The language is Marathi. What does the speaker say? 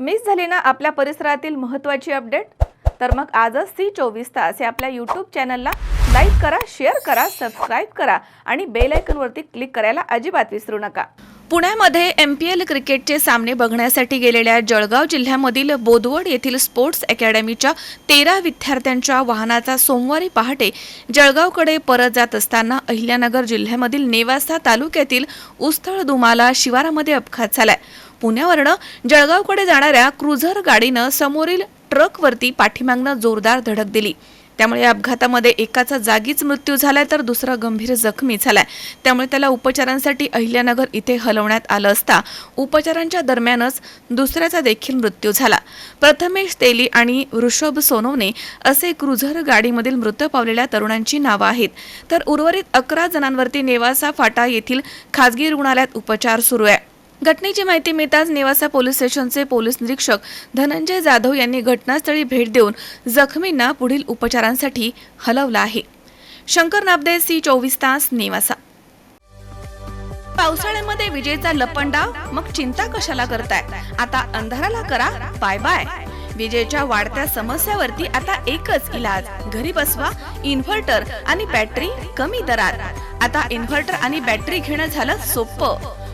मिस झाली ना आपल्या परिसरातील महत्त्वाची अपडेट? तर मग आजच सी चोवीस तास या आपल्या यूट्यूब चॅनलला लाईक करा शेअर करा सबस्क्राईब करा आणि बेल आयकॉनवरती क्लिक करायला अजिबात विसरू नका. पुण्यामध्ये एम पी एल क्रिकेटचे सामने बघण्यासाठी गेलेल्या जळगाव जिल्ह्यामधील बोदवड येथील स्पोर्ट्स अकॅडमीच्या तेरा विद्यार्थ्यांच्या वाहनाचा सोमवारी पहाटे जळगावकडे परत जात असताना अहिल्यानगर जिल्ह्यामधील नेवासा तालुक्यातील उस्थळ दुमाला शिवारामध्ये अपघात झालाय. पुण्यावरनं जळगावकडे जाणाऱ्या क्रुझर गाडीनं समोरील ट्रकवरती पाठीमागनं जोरदार धडक दिली. त्यामुळे या अपघातामध्ये एकाचा जागीच मृत्यू झालाय तर दुसरा गंभीर जखमी झालाय. त्यामुळे त्याला उपचारांसाठी अहिल्यानगर इथे हलवण्यात आलं असता उपचारांच्या दरम्यानच दुसऱ्याचा देखील मृत्यू झाला. प्रथमेश तेली आणि ऋषभ सोनवणे असे क्रुझर गाडीमधील मृत पावलेल्या तरुणांची नावं आहेत. तर उर्वरित अकरा जणांवरती नेवासा फाटा येथील खासगी रुग्णालयात उपचार सुरू आहे. घटनेची माहिती मिळताच नेवासा पोलीस स्टेशनचे पोलीस निरीक्षक धनंजय जाधव यांनी घटनास्थळी भेट देऊन जखमींना पुढील उपचारांसाठी हलवलं आहे. शंकर नाबदे सी चोवीस तास नेवासा. पावसाळ्यामध्ये विजेचा लपंडा मग चिंता कशाला करताय? आता अंधाराला करा बाय बाय. विजेच्या वाढत्या समस्यावरती आता एकच इलाज. घरी बसवा इन्व्हर्टर आणि बॅटरी कमी दरात. आता इन्व्हर्टर आणि बॅटरी घेणं झालं सोपं.